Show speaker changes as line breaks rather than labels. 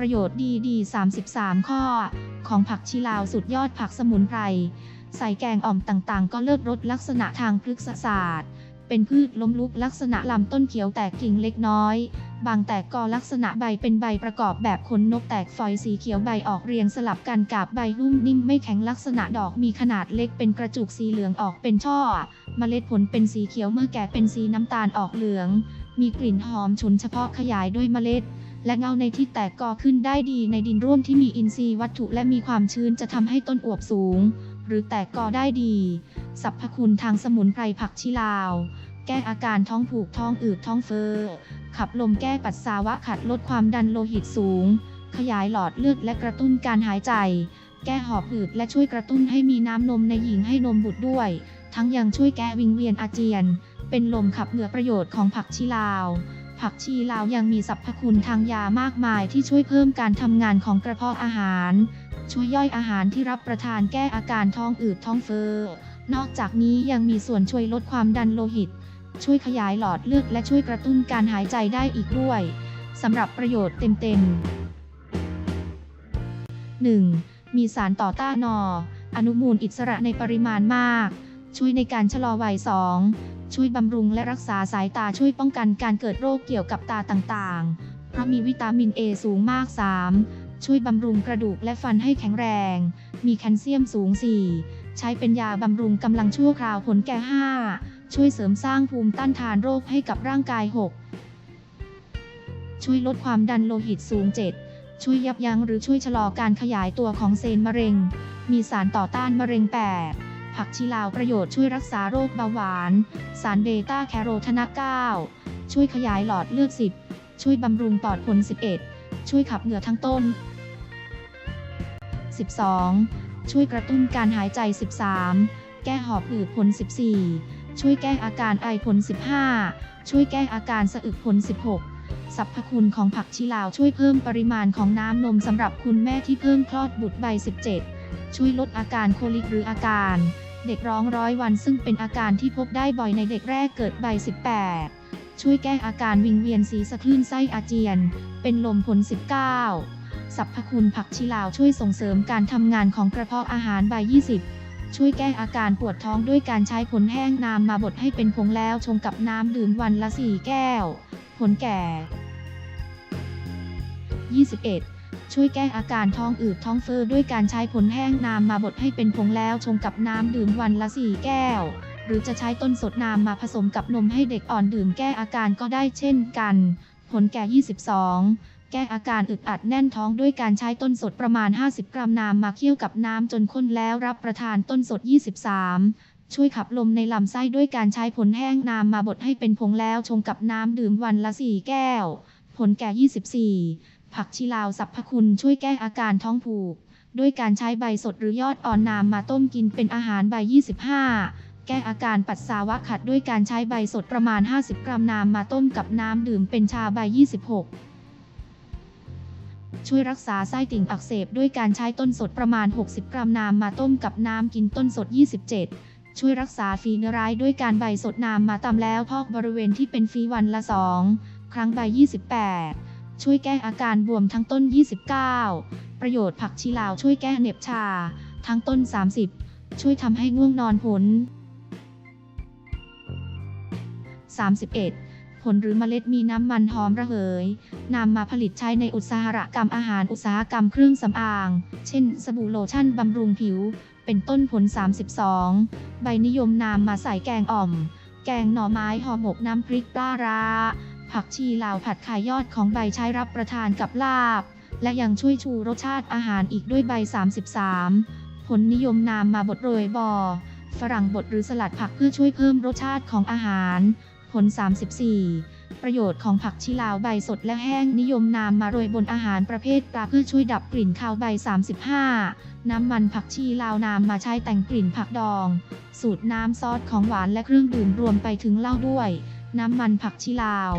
ประโยชน์ดีดี33 ข้อ ของผักชีลาวสุดยอดผักสมุนไพร ใส่แกงอ่อมต่างๆ ก็เลิศรสลักษณะทางพฤกษศาสตร์ เป็นพืชล้มลุกลักษณะลำต้นเขียวแตกกิ่งเล็กน้อย บางแตกกอลักษณะใบเป็นใบประกอบแบบขนนกแตกฝอยสีเขียวใบออกเรียงสลับกันกาบใบรุ่มนิ่มไม่แข็งลักษณะดอกมีขนาดเล็กเป็นกระจุกสีเหลืองออกเป็นช่อ เมล็ดผลเป็นสีเขียวเมื่อแก่เป็นสีน้ำตาลออกเหลือง มีกลิ่นหอมฉุนเฉพาะขยายด้วยเมล็ด และเงาในที่แตกกอขึ้นได้ดีในดินร่วนที่มีอินทรีย์วัตถุและมีความชื้นจะทำให้ต้นอวบสูง หรือแตกกอได้ดี สรรพคุณทางสมุนไพรผักชีลาว แก้อาการท้องผูกท้องอืดท้องเฟ้อขับลมแก้ปัสสาวะขัดลดความดันโลหิตสูง ขยายหลอดเลือดและกระตุ้นการหายใจ แก้หอบหืดและช่วยกระตุ้นให้มีน้ำนมในหญิงให้นมบุตรด้วย ทั้งยังช่วยแก้วิงเวียนอาเจียน เป็นลมขับเหงื่อประโยชน์ของผักชีลาว ผักชีลาวยังมีสรรพคุณทางยามากมายที่ช่วยเพิ่มการทำงานของกระเพาะอาหาร ช่วยย่อยอาหารที่รับประทานแก้อาการท้องอืดท้องเฟ้อนอกจากนี้ยังมีส่วนช่วยลดความดันโลหิต ช่วยขยายหลอดเลือดและช่วยกระตุ้นการหายใจได้อีกด้วยสำหรับประโยชน์เต็มๆ 1. มีสารต่อต้านนออนุมูลอิสระในปริมาณมาก ช่วยในการชะลอวัย 2. ช่วยบำรุงและรักษาสายตาช่วยป้องกันการเกิดโรคเกี่ยวกับตาต่างๆ เพราะมีวิตามิน A สูงมาก 3. ช่วยบำรุงกระดูกและฟันให้แข็งแรง มีแคลเซียมสูง 4. ใช้เป็นยาบำรุงกำลังชั่วคราวผลแก่ 5. ช่วยเสริมสร้างภูมิต้านทานโรคให้กับร่างกาย 6. ช่วยลดความดันโลหิตสูง 7. ช่วยยับยั้งหรือช่วยชะลอการขยายตัวของเซลล์มะเร็ง มีสารต่อต้านมะเร็ง 8 ผักชีลาวประโยชน์ช่วยรักษาโรคเบาหวาน สารเบต้าแคโรทนา9ช่วยขยายหลอดเลือด 10 ช่วยบำรุงปอดผล 11 ช่วยขับเหงื่อทั้งต้น 12. ช่วยกระตุ้นการหายใจ 13 แก้หอบหืดผล 14 ช่วยแก้อาการไอผล 15 ช่วยแก้อาการสะอึกผล 16สรรพคุณของผักชีลาวช่วยเพิ่มปริมาณของน้ำนมสำหรับคุณแม่ที่เพิ่งคลอดบุตรใบ 17 ช่วยลดอาการโคลิกหรืออาการ เด็กร้องร้อยวันซึ่งเป็นอาการที่พบได้บ่อยในเด็กแรกเกิดใบ 18 ช่วยแก้อาการวิงเวียนศีรษะคลื่นไส้อาเจียน เป็นลมผล 19 สรรพคุณผักชีลาวช่วยส่งเสริมการทำงานของกระเพาะอาหารใบ 20 ช่วยแก้อาการปวดท้องด้วยการใช้ผลแห้งน้ำมาบดให้เป็นผงแล้วชงกับน้ำดื่มวันละ 4 แก้ว ผลแก่ 21. ช่วยแก้อาการท้องอืดท้องเฟ้อด้วยการใช้ผลแห้งน้ำมาบดให้เป็นผงแล้วชงกับน้ำดื่มวันละ 4 แก้ว หรือจะใช้ต้นสดน้ำมาผสมกับนมให้เด็กอ่อนดื่มแก้อาการก็ได้เช่นกัน ผลแก่ 22 แก้อาการอึดอัดแน่นท้องด้วยการใช้ต้นสดประมาณ 50 กรัมน้ำมาเคี่ยวกับน้ำจนข้นแล้วรับประทานต้นสด 23ช่วยขับลมในลำไส้ด้วยการใช้ผลแห้งน้ำมาบดให้เป็นผงแล้วชงกับน้ำดื่มวันละ 4 แก้ว ผลแก่ 24 ผักชีลาวสรรพคุณช่วยแก้อาการท้องผูก ด้วยการใช้ใบสดหรือยอดอ่อนน้ำมาต้มกินเป็นอาหารใบ 25 แก้อาการปัสสาวะขัดด้วยการใช้ใบสดประมาณ 50 กรัมน้ำมาต้มกับน้ำดื่มเป็นชาใบ 26ช่วยรักษาไส้ติ่งอักเสบด้วยการใช้ต้นสดประมาณ 60 กรัมน้ำมาต้มกับน้ำกินต้นสด 27 ช่วยรักษาฝีเนื้อร้ายด้วยการใบสดน้ำมาตำแล้วพอกบริเวณที่เป็นฝีวันละ2 ครั้งใบ 28 ช่วยแก้อาการบวมทั้งต้น 29 ประโยชน์ผักชีลาวช่วยแก้เหน็บชา ทั้งต้น 30 ช่วยทำให้ง่วงนอนผล 31ผลหรือเมล็ดมีน้ำมันหอมระเหย นำมาผลิตใช้ในอุตสาหกรรมอาหารอุตสาหกรรมเครื่องสำอาง เช่น สบู่โลชั่นบำรุงผิว เป็นต้นผล 32 ใบนิยมนำมาใส่แกงอ่อม แกงหน่อไม้ห่อหมกน้ำพริกปลาร้า ผักชีลาวผัดขายยอดของใบใช้รับประทานกับลาบ และยังช่วยชูรสชาติอาหารอีกด้วยใบ 33 ผลนิยมนำมาบดโรยบอ ฝรั่งบดหรือสลัดผักเพื่อช่วยเพิ่มรสชาติของอาหาร ผล 34 ประโยชน์ของผักชีลาวใบสดและแห้งนิยมนำมาโรยบนอาหารประเภทปลาเพื่อช่วยดับกลิ่นคาวใบ 35 น้ำมันผักชีลาวนำมาใช้แต่งกลิ่นผักดอง สูตรน้ำซอสของหวานและเครื่องดื่มรวมไปถึงเหล้าด้วยน้ำมันผักชีลาว